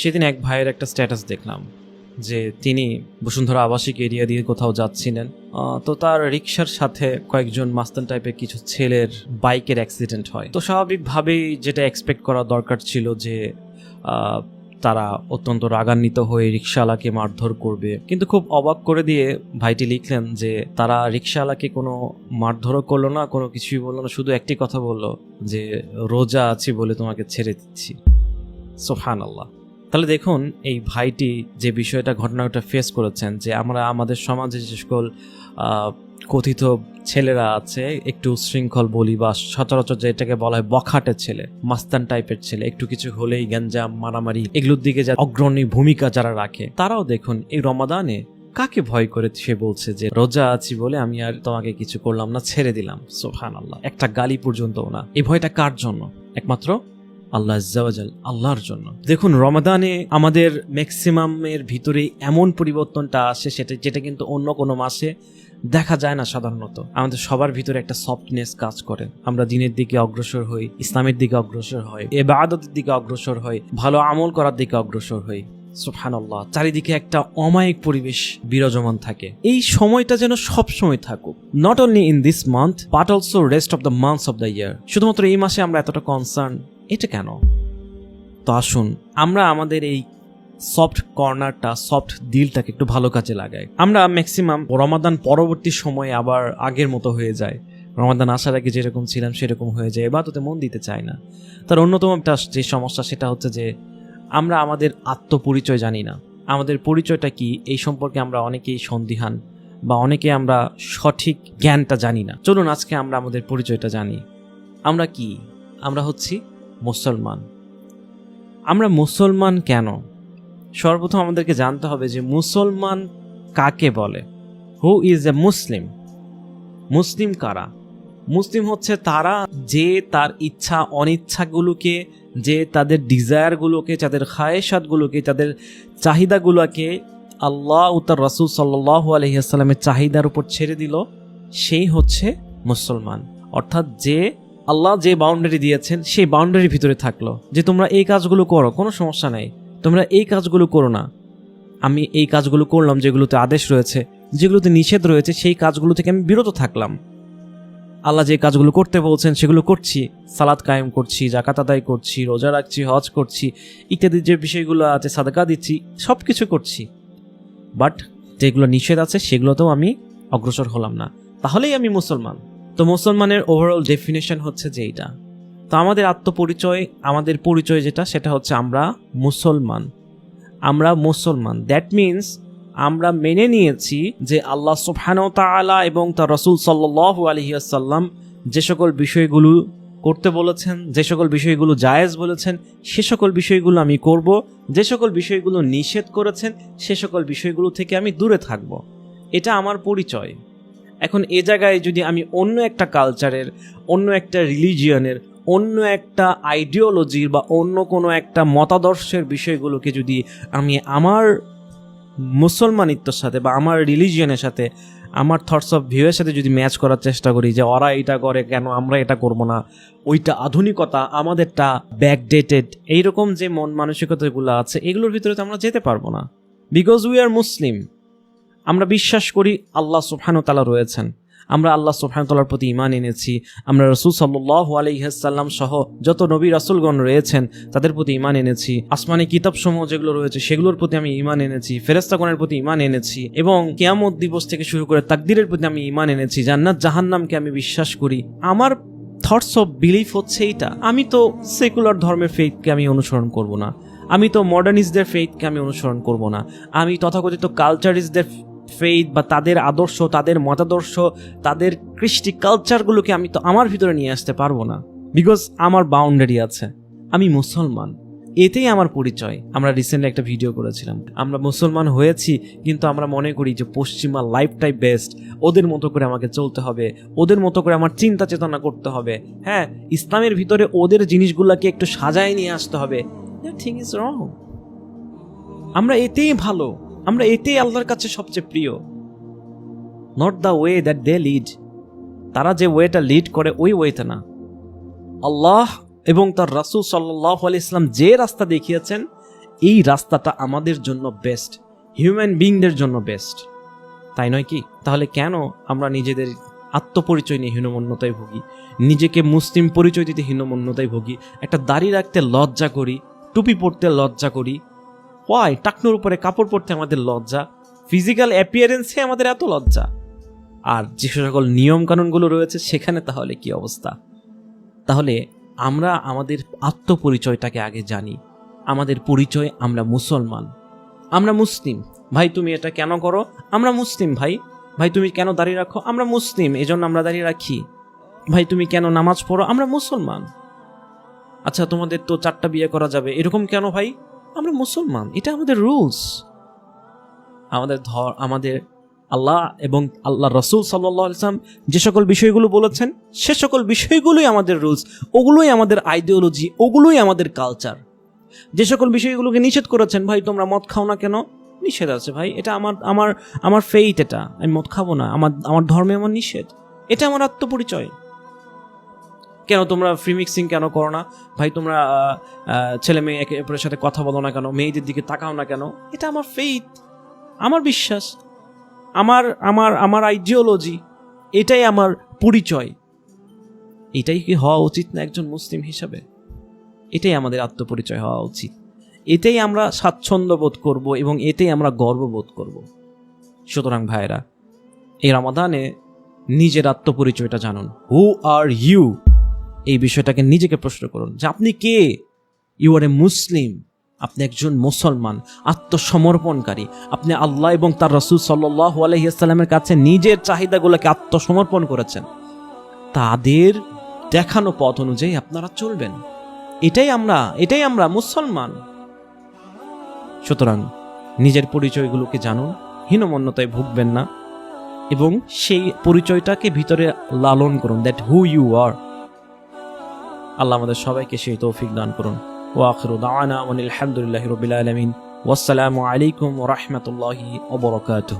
সেদিন এক ভাইয়ের একটা স্ট্যাটাস দেখলাম, যে তিনি বসুন্ধরা আবাসিক এরিয়া দিয়ে কোথাও যাচ্ছিলেন। তো তার রিক্সার সাথে কয়েকজন মাস্তান টাইপের কিছু ছেলের বাইকের অ্যাক্সিডেন্ট হয়। তো স্বাভাবিকভাবেই যেটা এক্সপেক্ট করা দরকার ছিল যে তারা অত্যন্ত রাগান্বিত হয়ে রিক্সাওয়ালাকে মারধর করবে। কিন্তু খুব অবাক করে দিয়ে ভাইটি লিখলেন যে, তারা রিক্সাওয়ালাকে কোনো মারধরও করল না, কোনো কিছুই বলল না, শুধু একটি কথা বলল, যে, রোজা আছি বলে তোমাকে ছেড়ে দিচ্ছি। সোহান আল্লাহ তাহলে দেখুন, এই ভাইটি যে বিষয়টা, ঘটনাটা ফেস করেছেন, যে আমরা আমাদের সমাজে যে সকল কথিত ছেলেরা আছে, একটু শৃঙ্খল বলি বা সচরাচর যেটাকে বলা হয় বখাটের ছেলে, মাস্তান টাইপের ছেলে, একটু কিছু হলেই গ্যাঞ্জাম, মারামারি, এগুলোর দিকে যা অগ্রণী ভূমিকা যারা রাখে, তারাও দেখুন, এই রমাদানে কাকে ভয় করে সে বলছে যে, রোজা আছি বলে আমি আর তোমাকে কিছু করলাম না, ছেড়ে দিলাম। সোহান আল্লাহ একটা গালি পর্যন্তও না এই ভয়টা কার জন্য? একমাত্র আল্লাহ আজ্জাওয়াজাল আল্লাহর জন্য। দেখুন, রমাদানে আমাদের ম্যাক্সিমামের ভিতরে এমন পরিবর্তনটা আসে সেটা, যেটা কিন্তু অন্য কোনো মাসে দেখা যায় না সাধারণত। আমাদের সবার ভিতরে একটা সফটনেস কাজ করে। আমরা দিনের দিকে অগ্রসর হই, ইসলামের দিকে অগ্রসর হই এবাদতের দিকে অগ্রসর হই, ভালো আমল করার দিকে অগ্রসর হই। সুবহানাল্লাহ, চারিদিকে একটা অমায়িক পরিবেশ বিরাজমান থাকে। এই সময়টা যেন সব সময় থাকুক। Not only in this month but also rest of the months of the year শুধুমাত্র এই মাসে আমরা এতটা কনসার্ন এটা কেন? তো আসুন, আমরা আমাদের এই সফট কর্নারটা সফট দিলটাকে একটু ভালো কাজে লাগাই। আমরা ম্যাক্সিমাম রমাদান পরবর্তী সময়ে আবার আগের মতো হয়ে যায় রমাদান আসার আগে যেরকম ছিলাম, সেরকম হয়ে যায়। এবার তোতে মন দিতে চায় না। তার অন্যতম একটা যে সমস্যা, সেটা হচ্ছে যে আমরা আমাদের আত্মপরিচয় জানি না। আমাদের পরিচয়টা কি? এই সম্পর্কে আমরা অনেকেই সন্দিহান বা অনেকে আমরা সঠিক জ্ঞানটা জানি না। চলুন, আজকে আমরা আমাদের পরিচয়টা জানি। আমরা কি? আমরা হচ্ছি মুসলমান। আমরা মুসলমান কেন? সর্বপ্রথম আমাদেরকে জানতে হবে যে মুসলমান কাকে বলে? হু ইজ এ মুসলিম মুসলিম কারা? মুসলিম হচ্ছে তারা যে তার ইচ্ছা, অনিচ্ছাগুলোকে, যে তাদের ডিজায়ারগুলোকে তাদের খায়েসাতগুলোকে তাদের চাহিদাগুলোকে আল্লাহ ও তার রাসুল সাল্লাহ আলহিহাস্লামের চাহিদার উপর ছেড়ে দিল। সেই হচ্ছে মুসলমান। অর্থাৎ যে আল্লাহ যে বাউন্ডারি দিয়েছেন, সেই বাউন্ডারির ভিতরে থাকল যে তোমরা এই কাজগুলো করো, কোনো সমস্যা নেই। তোমরা এই কাজগুলো করো না। আমি এই কাজগুলো করলাম যেগুলোতে আদেশ রয়েছে, যেগুলোতে নিষেধ রয়েছে, সেই কাজগুলো থেকে আমি বিরত থাকলাম। আল্লাহ যে কাজগুলো করতে বলছেন, সেগুলো করছি। সালাদ কায়েম করছি জাকাত আদায় করছি, রোজা রাখছি, হজ করছি, ইত্যাদি যে বিষয়গুলো আছে, সাদাকা দিচ্ছি সব কিছু করছি। বাট যেগুলো নিষেধ আছে, সেগুলোতেও আমি অগ্রসর হলাম না। তাহলেই আমি মুসলমান। তো মুসলমানের ওভারঅল ডেফিনেশন হচ্ছে যে এইটা। তো আমাদের আত্মপরিচয়, আমাদের পরিচয় যেটা, সেটা হচ্ছে আমরা মুসলমান। আমরা মুসলমান। দ্যাট মিন্স আমরা মেনে নিয়েছি যে আল্লাহ সুবহানাহু ওয়া তাআলা এবং তার রসুল সাল্লাল্লাহু আলাইহি ওয়াসাল্লাম যে সকল বিষয়গুলো করতে বলেছেন, যে সকল বিষয়গুলো জায়েজ বলেছেন, সে সকল বিষয়গুলো আমি করব, যে সকল বিষয়গুলো নিষেধ করেছেন, সে সকল বিষয়গুলো থেকে আমি দূরে থাকব। এটা আমার পরিচয়। এখন এ জায়গায় যদি আমি অন্য একটা কালচারের অন্য একটা রিলিজিয়নের অন্য একটা আইডিওলজির বা অন্য কোনো একটা মতাদর্শের বিষয়গুলোকে যদি আমি আমার মুসলমানিত্বর সাথে বা আমার রিলিজিয়নের সাথে, আমার থটস অফ ভিউয়ের সাথে যদি ম্যাচ করার চেষ্টা করি যে ওরা এটা করে কেন, আমরা এটা করব না, ওইটা আধুনিকতা, আমাদেরটা ব্যাকডেটেড এইরকম যে মন মানসিকতাগুলো আছে, এগুলোর ভিতরে তো আমরা যেতে পারব না। বিকজ উই আর মুসলিম আমরা বিশ্বাস করি আল্লাহ সুবহানাহু তালা রয়েছেন। আমরা আল্লাহ সুবহানাহু প্রতি ইমান এনেছি। আমরা রসুল সাল্লাহ আলহিহাসাল্লাম সহ যত নবী রাসুলগণ রয়েছেন, তাদের প্রতি ইমান এনেছি। আসমানি কিতাবসমূহ যেগুলো রয়েছে, সেগুলোর প্রতি আমি ইমান এনেছি। ফেরেস্তাগণের প্রতি ইমান এনেছি। এবং কেয়ামত দিবস থেকে শুরু করে তাকদিরের প্রতি আমি ইমান এনেছি। জান্নাত, জাহান্নামকে আমি বিশ্বাস করি। আমার থটস অফ বিলিফ হচ্ছে এইটা। আমি তো সেকুলার ধর্মের ফেইথকে আমি অনুসরণ করব না। আমি তো মডার্নিস্টদের ফেইথকে আমি অনুসরণ করব না। আমি তথাকথিত কালচারিস্টদের ফেইথ বা তাদের আদর্শ, তাদের মতাদর্শ, তাদের কৃষ্টি কালচারগুলোকে আমি তো আমার ভিতরে নিয়ে আসতে পারব না। বিকজ আমার বাউন্ডারি আছে। আমি মুসলমান। এতেই আমার পরিচয়। আমরা রিসেন্টলি একটা ভিডিও করেছিলাম। আমরা মুসলমান হয়েছি, কিন্তু আমরা মনে করি যে পশ্চিমা লাইফটাই বেস্ট ওদের মতো করে আমাকে চলতে হবে। ওদের মতো করে আমার চিন্তা চেতনা করতে হবে। হ্যাঁ ইসলামের ভিতরে ওদের জিনিসগুলোকে একটু সাজায় নিয়ে আসতে হবে। থিং ইজ রং আমরা এতেই ভালো। আমরা এতেই আল্লাহর কাছে সবচেয়ে প্রিয়। Not the way that they lead তারা যে ওয়েটা লিড করে, ওই ওয়েতে না। আল্লাহ এবং তার রাসুল সাল্লাহ আলি ইসলাম যে রাস্তা দেখিয়েছেন, এই রাস্তাটা আমাদের জন্য বেস্ট হিউম্যান বিংদের জন্য বেস্ট তাই নয় কি? তাহলে কেন আমরা নিজেদের আত্মপরিচয় নিয়ে হীনমন্যতায় ভুগি? নিজেকে মুসলিম পরিচয় দিতে হীনমন্যতায় ভুগি? একটা দাড়ি রাখতে লজ্জা করি, টুপি পরতে লজ্জা করি ওয়াই টাকনোর উপরে কাপড় পরতে আমাদের লজ্জা। ফিজিক্যাল অ্যাপিয়ারেন্সে আমাদের এত লজ্জা। আর যে সকল নিয়ম কানুনগুলো রয়েছে, সেখানে তাহলে কি অবস্থা? তাহলে আমরা আমাদের আত্মপরিচয়টাকে আগে জানি। আমাদের পরিচয়, আমরা মুসলমান। আমরা মুসলিম। ভাই, তুমি এটা কেন করো? আমরা মুসলিম, ভাই। ভাই, তুমি কেন দাঁড়িয়ে রাখো? আমরা মুসলিম, এজন্য আমরা দাঁড়িয়ে রাখি। ভাই, তুমি কেন নামাজ পড়ো? আমরা মুসলমান। আচ্ছা তোমাদের তো চারটা বিয়ে করা যাবে। এরকম কেন, ভাই? আমরা মুসলমান, এটা আমাদের রুলস। আমাদের ধর, আমাদের আল্লাহ এবং আল্লাহ রসুল সাল্লাম যে সকল বিষয়গুলো বলেছেন, সে সকল বিষয়গুলোই আমাদের রুলস, ওগুলোই আমাদের আইডিওলজি, ওগুলোই আমাদের কালচার। যে সকল বিষয়গুলোকে নিষেধ করেছেন, ভাই, তোমরা মদ খাও না কেন? নিষেধ আছে, ভাই, এটা আমার আমার আমার ফেইট এটা, আমি মদ খাব না, আমার আমার ধর্মে আমার নিষেধ। এটা আমার আত্মপরিচয়। কেন তোমরা ফ্রি মিক্সিং কেন করো না? ভাই, তোমরা ছেলে মেয়ে একে অপরের সাথে কথা বলো না কেন? মেয়েদের দিকে তাকাও না কেন? এটা আমার ফেইথ আমার বিশ্বাস, আমার আমার আমার আইডিওলজি এটাই আমার পরিচয়। এটাই কি হওয়া উচিত না একজন মুসলিম হিসাবে? এটাই আমাদের আত্মপরিচয় হওয়া উচিত। এতেই আমরা স্বাচ্ছন্দ্য বোধ করব এবং এতেই আমরা গর্ববোধ করব। সুতরাং ভাইরা এই রমাদানে নিজের আত্মপরিচয়টা জানুন। হু আর ইউ এই বিষয়টাকে নিজেকে প্রশ্ন করুন যে আপনি কে? ইউ আর এ মুসলিম আপনি একজন মুসলমান, আত্মসমর্পণকারী। আপনি আল্লাহ এবং তার রসুল সাল্লাহ আলহিহাস্লামের কাছে নিজের চাহিদাগুলোকে আত্মসমর্পণ করেছেন। তাদের দেখানো পথ অনুযায়ী আপনারা চলবেন। এটাই আমরা এটাই আমরা মুসলমান। সুতরাং নিজের পরিচয়গুলোকে জানুন, হীনমন্যতায় ভুগবেন না এবং সেই পরিচয়টাকে ভিতরে লালন করুন দ্যাট হু ইউ আর আল্লাহ আমাদের সবাইকে সেই তৌফিক দান করুন ওয়াখিরু দাওয়ানা আলহামদুলিল্লাহি রবিল আলমিন ওয়াসসালামু আলাইকুম ওরহমতুল্লাহি ওবরকাতুহ